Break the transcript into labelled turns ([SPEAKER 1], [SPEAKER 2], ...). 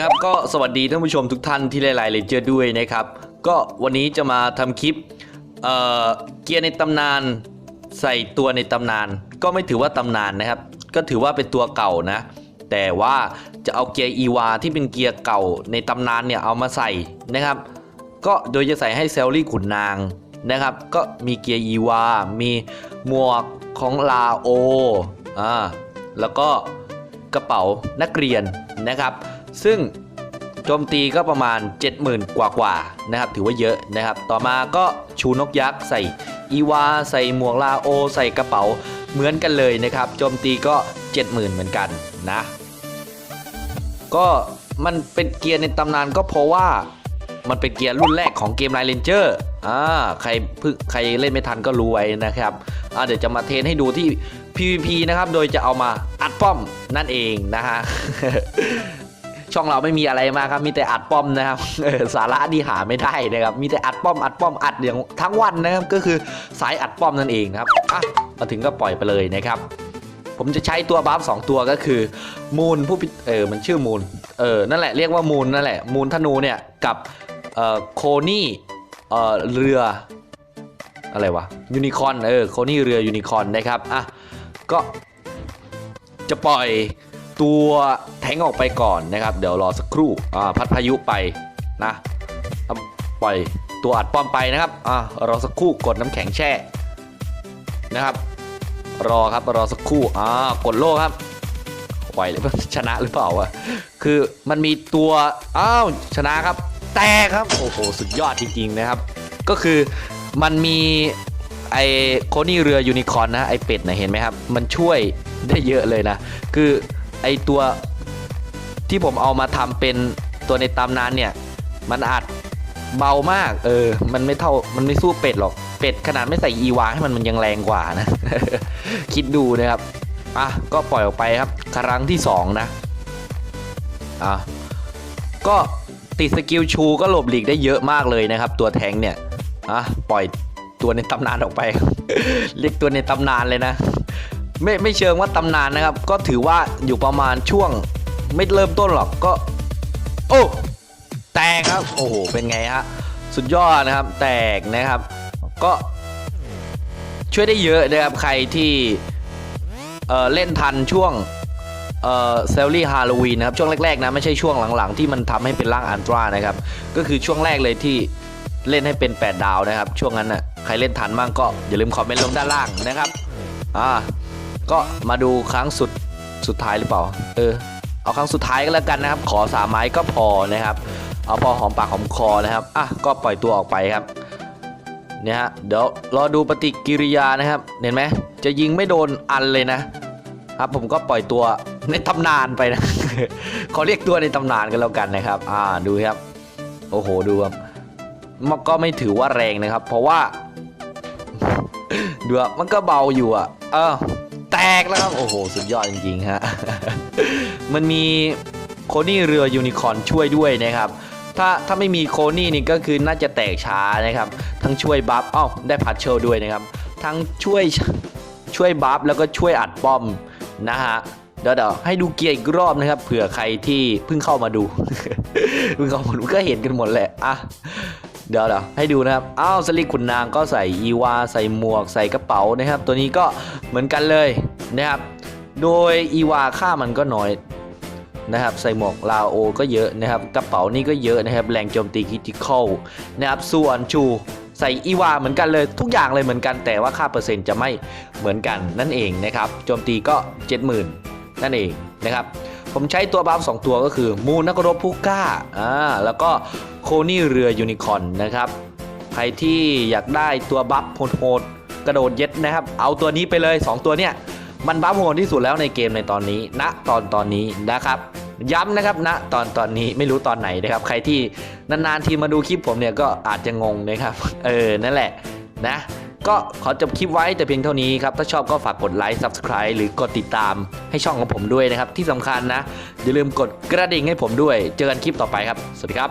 [SPEAKER 1] นะครับก็สวัสดีท่านผู้ชมทุกท่านที่หลายๆเลเจอร์ด้วยนะครับ ก็วันนี้จะมาทำคลิปเอ่อเกียร์ในตำนานใส่ตัวในตำนาน ก็ไม่ถือว่าตำนานนะครับ ก็ถือว่าเป็นตัวเก่านะ แต่ว่าจะเอาเกียร์อีวาที่เป็นเกียร์เก่าในตำนานเนี่ยเอามาใส่นะครับ ก็โดยจะใส่ให้เซลลี่ขุนนางนะครับ ก็มีเกียร์อีวา มีหมวกของลาโออ่าแล้วก็กระเป๋านักเรียนนะครับ ซึ่งโจมตีก็ประมาณ 70,000 กว่ากว่าๆนะครับ ถือว่าเยอะนะครับ ต่อมาก็ชูนกยักษ์ใส่อีวา ใส่หมวกลาโอ ใส่กระเป๋าเหมือนกันเลยนะครับ โจมตีก็ 70,000 เหมือนกันนะ ก็มันเป็นเกียร์ในตำนานก็เพราะว่ามันเป็นเกียร์รุ่นแรกของเกมไลน์เลนเจอร์อ่าใครเพิ่งใครเล่นไม่ทันก็รู้ไว้นะครับอ่าเดี๋ยวจะมาเทนให้ดูที่ PVP นะครับ โดยจะเอามาอัดป้อมนั่นเองนะฮะ ช่องเราไม่มีอะไรมากครับ มีแต่อัดป้อมนะครับสาระดีหาไม่ได้นะครับ มีแต่อัดป้อมอัดป้อมอัดอย่างทั้งวันนะครับ ก็คือสายอัดป้อมนั่นเองนะครับอะมาถึงก็ปล่อยไปเลยนะครับ ผมจะใช้ตัวบัฟสองตัวก็คือ มูนผู้พิเออมันชื่อมูนเออนั่นแหละเรียกว่ามูนนั่นแหละ มูนธนูเนี่ยกับเอ่อโคนี่เอ่อเรืออะไรวะยูนิคอนเออโคนี่เรือยูนิคอนนะครับอะก็จะปล่อย ตัวแทงออกไปก่อนนะครับ เดี๋ยวรอสักครู่อ่าพัดพายุไปนะปล่อยตัวอัดป้อมไปนะครับอ่ารอสักครู่กดน้ำแข็งแช่นะครับ รอครับรอสักครู่อ่ากดโล่ครับไหวหรือเปล่าชนะหรือเปล่าวะคือมันมีตัวอ้าวชนะครับ แต่ครับโอ้โหสุดยอดจริงๆนะครับ ก็คือมันมีไอโคนี่เรือยูนิคอร์นนะไอเป็ดนะเห็นไหมครับ มันช่วยได้เยอะเลยนะ คือ ไอตัวที่ผมเอามาทำเป็นตัวในตำนานเนี่ย มันอาจเบามาก เออ มันไม่เท่า มันไม่สู้เป็ดหรอก เป็ดขนาดไม่ใส่อีวาให้มันมันยังแรงกว่านะ คิดดูนะครับ อะ ก็ปล่อยออกไปครับ ครั้งที่2นะ อะ ก็ติดสกิลชูก็หลบหลีกได้เยอะมากเลยนะครับ ตัวแทงเนี่ย อะ ปล่อยตัวในตำนานออกไป เรียกตัวในตำนานเลยนะ ไม่ไม่เชิงว่าตำนานนะครับ ก็ถือว่าอยู่ประมาณช่วง ไม่เริ่มต้นหรอกก็ โอ้แตกครับ โอ้โหเป็นไงฮะสุดยอดนะครับ แตกนะครับ ก็ช่วยได้เยอะนะครับ ใครที่เออเล่นทันช่วงเออเซลลี่ฮาโลวีนนะครับ ช่วงแรกๆนะไม่ใช่ช่วงหลังๆ ที่มันทำให้เป็นร่างอันตรานะครับ ก็คือช่วงแรกเลยที่เล่นให้เป็น 8 ดาวนะครับ ช่วงนั้นน่ะใครเล่นทันบ้างก็อย่าลืมคอมเมนต์ลงด้านล่างนะครับอ่า ก็มาดูครั้งสุดสุดท้ายหรือเปล่า เออ เอาครั้งสุดท้ายก็แล้วกันนะครับ ขอสามไม้ก็พอนะครับ เอาพอหอมปากหอมคอนะครับ อะ ก็ปล่อยตัวออกไปครับ เนี่ยฮะ เดี๋ยวรอดูปฏิกิริยานะครับ เห็นไหม จะยิงไม่โดนอันเลยนะ ครับผมก็ปล่อยตัวในตำนานไปนะ ขอเรียกตัวในตำนานกันแล้วกันนะครับ อ่า ดูครับ โอ้โห ดูครับมันก็ไม่ถือว่าแรงนะครับ เพราะว่าดูอะมันก็เบาอยู่อะ เออ แตกแล้วครับโอ้โห สุดยอดจริงๆฮะ มันมีโคนี่เรือยูนิคอนช่วยด้วยนะครับ ถ้าถ้าไม่มีโคนี่นี่ก็คือน่าจะแตกช้านะครับ ทั้งช่วยบัฟอ้าวได้พัชเชลด้วยนะครับ ทั้งช่วยช่วยบัฟแล้วก็ช่วยอัดป้อมนะฮะเดี๋ยวเดี๋ยวให้ดูเกียร์อีกรอบนะครับ เผื่อใครที่เพิ่งเข้ามาดู เพิ่งเข้ามาดูก็เห็นกันหมดแหละอะ เดี๋ยวเดี๋ยวให้ดูนะครับ อ้าวสลิกขุนนางก็ใส่อีวา ใส่หมวก ใส่กระเป๋านะครับ ตัวนี้ก็เหมือนกันเลยนะครับ โดยอีวาค่ามันก็น้อยนะครับ ใส่หมวกลาโอก็เยอะนะครับ กระเป๋านี่ก็เยอะนะครับ แรงโจมตีคิติคอลนะครับ ส่วนชูใส่อีวาเหมือนกันเลยทุกอย่างเลยเหมือนกัน แต่ว่าค่าเปอร์เซ็นต์จะไม่เหมือนกันนั่นเองนะครับ โจมตีก็ 70,000 นั่นเองนะครับ ผมใช้ตัวบัฟสองตัวก็คือ มูนักรบผู้กล้าอ่าแล้วก็โคนี่เรือยูนิคอนนะครับ ใครที่อยากได้ตัวบัฟโหดกระโดดเย็ดนะครับ เอาตัวนี้ไปเลย 2 ตัวเนี่ยมันบัฟโหดที่สุดแล้วในเกมในตอนนี้ณตอนตอนนี้นะครับ ย้ำนะครับณตอนตอนนี้ไม่รู้ตอนไหนนะครับ ใครที่นานๆทีมาดูคลิปผมเนี่ยก็อาจจะงงนะครับ เออนั่นแหละนะ ก็ขอจบคลิปไว้แต่เพียงเท่านี้ครับ ถ้าชอบก็ฝากกดไลค์ Subscribe หรือกดติดตามให้ช่องของผมด้วยนะครับ ที่สำคัญนะ อย่าลืมกดกระดิ่งให้ผมด้วย เจอกันคลิปต่อไปครับ สวัสดีครับ